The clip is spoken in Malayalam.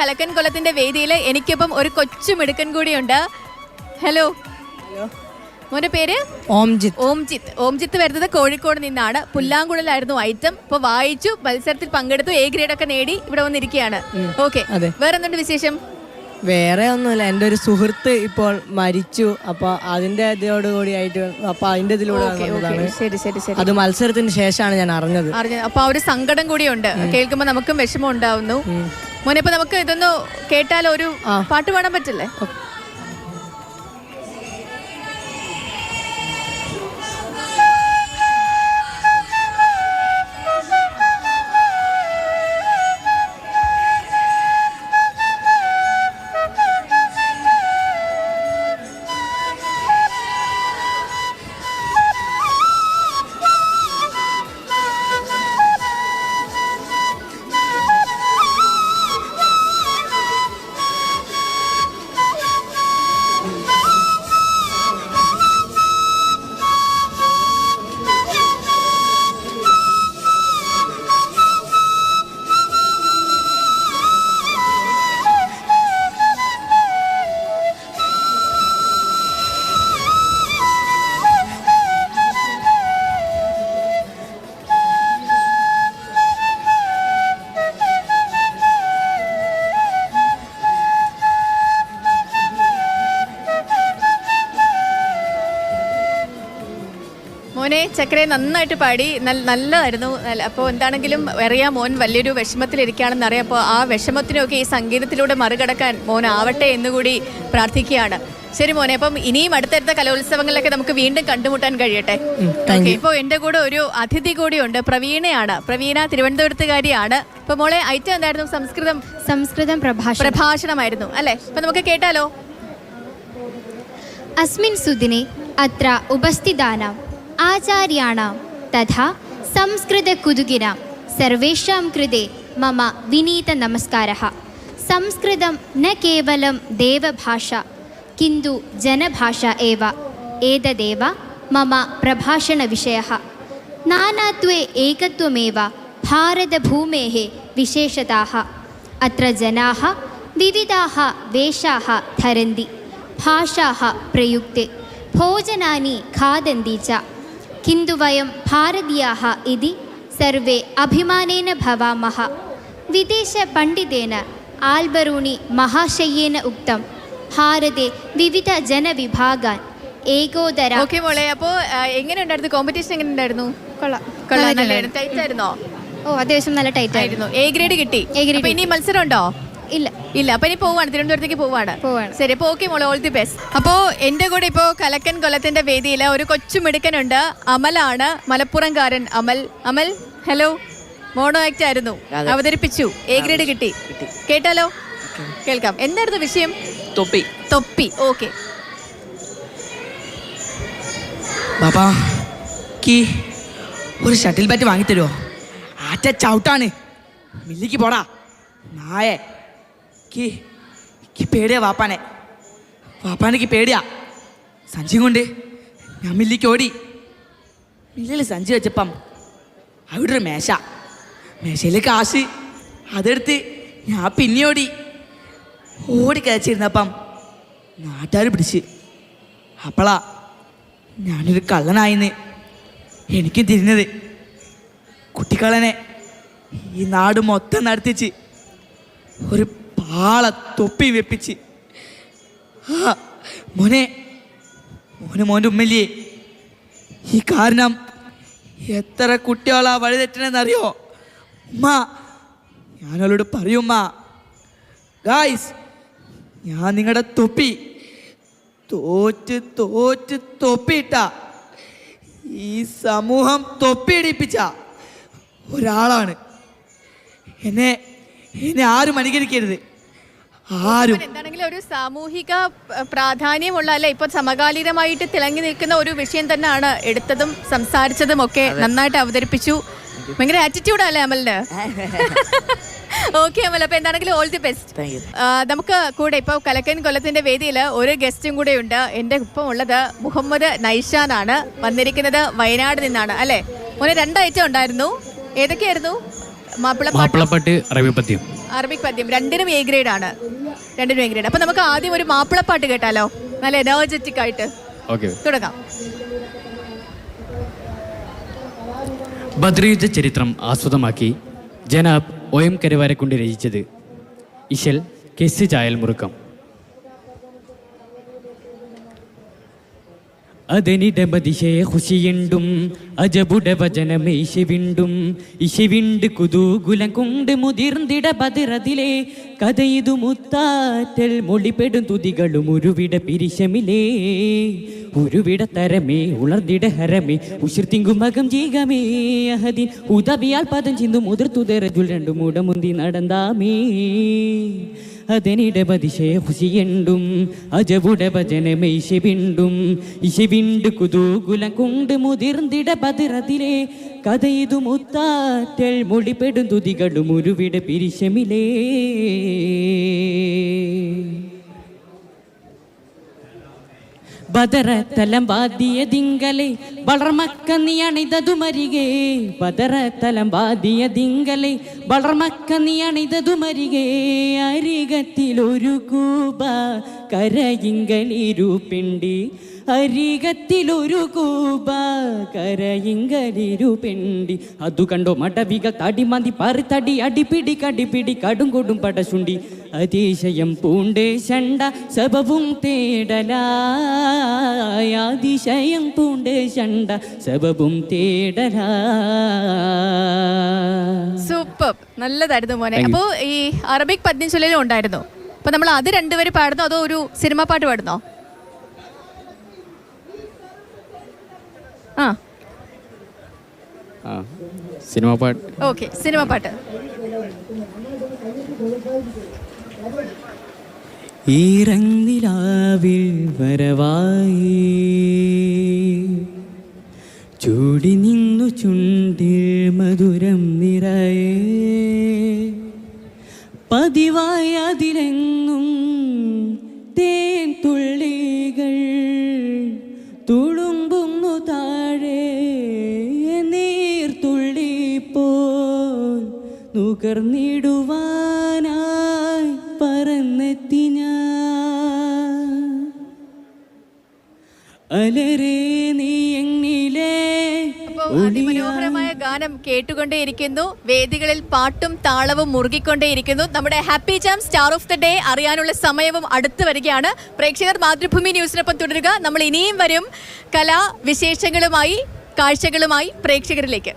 കലക്കൻ കൊലത്തിന്റെ വേദിയിൽ എനിക്കിപ്പം ഒരു കൊച്ചു മിടുക്കൻ കൂടിയുണ്ട്. ഹലോ മോന്റെ പേര്? ഓംജിത്ത്. ഓംജിത്ത്. ഓംജിത്ത് വരുന്നത് കോഴിക്കോട് നിന്നാണ്. പുല്ലാങ്കുഴലായിരുന്നു ഐറ്റം ഇപ്പൊ വായിച്ചു മത്സരത്തിൽ പങ്കെടുത്തു എ ഗ്രേഡ് ഒക്കെ നേടി ഇവിടെ വന്നിരിക്കുകയാണ്. ഓക്കെ. വേറെ എന്തുണ്ട് വിശേഷം? വേറെ ഒന്നുമില്ല. എന്റെ ഒരു സുഹൃത്ത് ഇപ്പോൾ മരിച്ചു. അപ്പൊ അതിന്റെ ഇതിനോട് കൂടിയായിട്ട് അപ്പൊ അതിന്റെ ഇതിലൂടെ ഓക്കെ ഓക്കെ വന്നതാണ്. ശരി ശരി ശരി. അത് മത്സരത്തിന് ശേഷമാണ് ഞാൻ അറിഞ്ഞത്. അറിഞ്ഞു അപ്പൊ ആ ഒരു സങ്കടം കൂടിയുണ്ട്. കേൾക്കുമ്പോ നമുക്കും വിഷമം ഉണ്ടാവുന്നു. മോനെ ഇപ്പൊ നമുക്ക് ഇതൊന്ന് കേട്ടാലോ ഒരു. പാട്ട് പാടാൻ പറ്റില്ലേ ചക്കരെ നന്നായിട്ട് പാടി. നല്ലതായിരുന്നു. അപ്പോൾ എന്താണെങ്കിലും അറിയാം മോൻ വലിയൊരു വിഷമത്തിലിരിക്കുകയാണെന്ന് അറിയാം. അപ്പോൾ ആ വിഷമത്തിനൊക്കെ ഈ സംഗീതത്തിലൂടെ മറികടക്കാൻ മോൻ ആവട്ടെ എന്നുകൂടി പ്രാർത്ഥിക്കുകയാണ്. ശരി മോനെ അപ്പം ഇനിയും അടുത്തടുത്ത കലോത്സവങ്ങളിലൊക്കെ നമുക്ക് വീണ്ടും കണ്ടുമുട്ടാൻ കഴിയട്ടെ. ഇപ്പോൾ എന്റെ കൂടെ ഒരു അതിഥി കൂടിയുണ്ട്. പ്രവീണയാണ്. പ്രവീണ തിരുവനന്തപുരത്തുകാരിയാണ്. ഇപ്പൊ മോളെ ഐറ്റം എന്തായിരുന്നു? സംസ്കൃതം സംസ്കൃതം പ്രഭാഷണമായിരുന്നു അല്ലേ? അപ്പൊ നമുക്ക് കേട്ടാലോ? അസ്മിൻ സുദിനെ അത്ര ഉപസ്ഥിതാനാം. आचार्याणां तथा संस्कृतकुतुकिनां सर्वेषां कृते मम विनीतनमस्कारः संस्कृतं न केवलं देवभाषा किन्तु जनभाषा एव एतदेव मम प्रभाषणविषयः नानात्वे एकत्वमेव भारतभूमेः विशेषताः अत्र जनाः विविधाः वेषाः धरन्ति भाषाः प्रयुक्ते भोजनानि खादन्ति च किन्तु वयं भारतीयाः इति सर्वे अभिमानेन भवामः विदेशपण्डितेन आल्बरूणि महाशय्येन उक्तं भारते विविधजनविभागान् एकोदर ഓക്കെ മോളെ അപ്പോൾ എങ്ങനെ ഉണ്ടായിരുന്നു കോമ്പറ്റീഷൻ എങ്ങനെ ഉണ്ടായിരുന്നു കൊള്ളാം കൊള്ളാം നല്ലായിരുന്നു ടൈറ്റ് ആയിരുന്നോ ഓ അത്യാവശ്യം നല്ല ടൈറ്റ് ആയിരുന്നു ആയിരുന്നു എ ഗ്രേഡ് കിട്ടി A grade അപ്പൊ ഇനി മത്സരം ഉണ്ടോ ഇല്ല ഇല്ല. അപ്പൊ ഇനി പോവാണ് തിരുവനന്തപുരത്തേക്ക് പോവാണ്. പോവാണ്. ശരി അപ്പൊ ഓക്കെ മോളെ ഓൾ ദി ബെസ്റ്റ് അപ്പോ എന്റെ കൂടെ ഇപ്പോ കലക്കൻ കൊലത്തിന്റെ വേദിയിൽ ഒരു കൊച്ചു മിടുക്കനുണ്ട്. അമലാണ് മലപ്പുറംകാരൻ Amal. Amal hello mono act ആയിരുന്നു. അവതരിപ്പിച്ചു. എ ഗ്രേഡ് കിട്ടി. കേട്ടാലോ? കേൾക്കാം. എന്തായിരുന്നു വിഷയം? തൊപ്പി. തൊപ്പി. ഓക്കെ ബാബാ കീ ഒരു ഷട്ടിൽ ബാറ്റ് വാങ്ങിത്തരുമോ ആറ്റ ചവിട്ടാണ്. മില്ലിക്ക് പോടാ. നായേ. കീ കി പേടിയാ വാപ്പാനെ. വാപ്പാനെക്ക് പേടിയാ. സഞ്ചി കൊണ്ട് ഞാൻ മില്ലിക്ക് ഓടി. മില്ലിൽ സഞ്ചി വെച്ചപ്പം അവിടെ ഒരു മേശ. മേശയിൽ കാശ് അതെടുത്ത് ഞാൻ പിന്നെ ഓടി. ഓടി കഴിച്ചിരുന്നപ്പം നാട്ടുകാർ പിടിച്ച്. അപ്പളാ ഞാനൊരു കള്ളനായിന്ന് എനിക്കും തിരിഞ്ഞത്. കുട്ടിക്കള്ളനെ ഈ നാട് മൊത്തം നടത്തിച്ച് ഒരു പാള തൊപ്പി വെപ്പിച്ച്. മോനെ മോനെ മോന്റെ ഉമ്മല്ലേ? ഈ കാരണം എത്ര കുട്ടികളാ വഴി തെറ്റണെന്നറിയോ? ഉമ്മ ഞാനവളോട് പറയും ഗായ്സ് ഞാൻ നിങ്ങളുടെ തൊപ്പി. തോറ്റ് തോറ്റ് തൊപ്പിയിട്ട. ഈ സമൂഹം തൊപ്പിയിടിപ്പിച്ച ഒരാളാണ്. എന്നെ എന്നെ ആരും അനുകരിക്കരുത്. ആരും. എന്താണെങ്കിലും ഒരു സാമൂഹിക പ്രാധാന്യമുള്ള അല്ലെ ഇപ്പൊ സമകാലികമായിട്ട് തിളങ്ങി നിൽക്കുന്ന ഒരു വിഷയം തന്നെയാണ് എടുത്തതും സംസാരിച്ചതും ഒക്കെ നന്നായിട്ട് അവതരിപ്പിച്ചു. ഭയങ്കര ആറ്റിറ്റ്യൂഡ് അല്ലേ അമലിന്? ഓക്കെ അമൽ അപ്പൊ എന്താണെങ്കിലും ഓൾ ദി ബെസ്റ്റ് നമുക്ക് കൂടെ ഇപ്പൊ കലക്കൻ കൊല്ലത്തിന്റെ വേദിയിൽ ഒരു ഗസ്റ്റും കൂടെ ഉണ്ട്. എന്റെ ഒപ്പം ഉള്ളത് മുഹമ്മദ് ആണ് വന്നിരിക്കുന്നത് വയനാട് നിന്നാണ്. അല്ലെ? മോനെ രണ്ട് ഐറ്റം ഉണ്ടായിരുന്നു. ഏതൊക്കെയായിരുന്നു? മാപ്പിളപ്പാട്ട്? മാപ്പിളപ്പാട്ട് പദ്യം അറബിക് പദ്യം രണ്ടിനും എ ഗ്രേഡ് ആണ്. രണ്ടിനും എ ഗ്രേഡ് അപ്പൊ നമുക്ക് ആദ്യം ഒരു മാപ്പിളപ്പാട്ട് കേട്ടാലോ? നല്ല എനർജറ്റിക് ആയിട്ട്. തുടങ്ങാം. ബദ്രയുദ്ധ ചരിത്രം ആസ്വദമാക്കി ജനാബ് ഒ എം കൊണ്ട് രചിച്ചത്. ഇശൽ കെസ് ചായൽ മുറുക്കം അതനിടമതിശയ ഖുശിയുണ്ടും അജബുട വചനമേ ഇശവിണ്ടും. ഇശവിണ്ട് കുതൂകുലം കൊണ്ട് മുതിർന്നിട ബദിറതിലെ കഥയിതു മുത്താറ്റൽ മൊഴിപ്പെടും തുതികളും ഉരുവിട പിരിശമിലേ. ഉരുവിട തരമേ ഉണർന്നിട ഹരമേ. ഉശിർത്തിങ്കുമകം ജീകമേ. അഹദിൻ ഉദവിയാൽ പദം ചിന്തു മുതിർത്തുതരജുൽ രണ്ടു മൂടമുന്തി നടന്താമേ. അതിനിടപതിശയ ഖുശിയുണ്ടും അജവുട ഭജനമേ ഇശവിണ്ടും. ഇശവിണ്ട് കുതൂകുലം കൊണ്ട് മുതിർന്നിട പതിരതിലെ കഥയിതു മുത്താറ്റൽ മൊഴിപ്പെടും തുതികളും ഉരുവിട പിരിശമിലേ. ബദറ തലം വാദിയ ദിങ്കലെ വളർമക്ക നീ അണിതതു മരികെ ബദറ തലം വാദിയ ദിങ്കലെ വളർമക്ക നീ അണിതതു മരികെ അരികത്തിലൊരു കൂപ കരയിങ്കലിരുപിണ്ടി. അരികത്തിലൊരു കൂപ കരയിങ്കലിരുപിണ്ടി. അതു കണ്ടോ മടവികൾ തടിമന്തി പറിത്തടി അടിപിടി കടിപിടി കടും കൊടും പടശുണ്ടി. അതിശയം പൂണ്ടേ ശണ്ട സബവും തേടലായ അതിശയം പൂണ്ടേ സബവും തേടലാ. സൂപ്പർ. നല്ലതായിരുന്നു മോനെ. അപ്പോ ഈ അറബിക് പദ്യം ചൊല്ലിലും ഉണ്ടായിരുന്നു. അപ്പൊ നമ്മൾ അത് രണ്ടുപേരും പാടുന്നോ അതോ ഒരു സിനിമ പാട്ട് പാടുന്നോ? ആ. ആ സിനിമ പാട്ട്. ഓക്കെ സിനിമ പാട്ട്. ഈറങ്ങിലാവിൽ വരവായി. ചൂടി നിന്നു ചുണ്ടിൽ മധുരം നിറയെ. പതിവായി അതിലെങ്ങും തേൻ തുള്ളികൾ തുളുമ്പുന്നു താഴെ. നീർ പോൽ നുകർന്നിടുവാനായി പറന്നെത്തി ഞാൻ. അലരേ അതിമനോഹരമായ ഗാനം കേട്ടുകൊണ്ടേയിരിക്കുന്നു. വേദികളിൽ പാട്ടും താളവും മുറുകിക്കൊണ്ടേയിരിക്കുന്നു. നമ്മുടെ happy jam star of the day അറിയാനുള്ള സമയവും അടുത്തു വരികയാണ്. പ്രേക്ഷകർ മാതൃഭൂമി ന്യൂസിനൊപ്പം തുടരുക. നമ്മൾ ഇനിയും വരും കലാവിശേഷങ്ങളുമായി കാഴ്ചകളുമായി പ്രേക്ഷകരിലേക്ക്.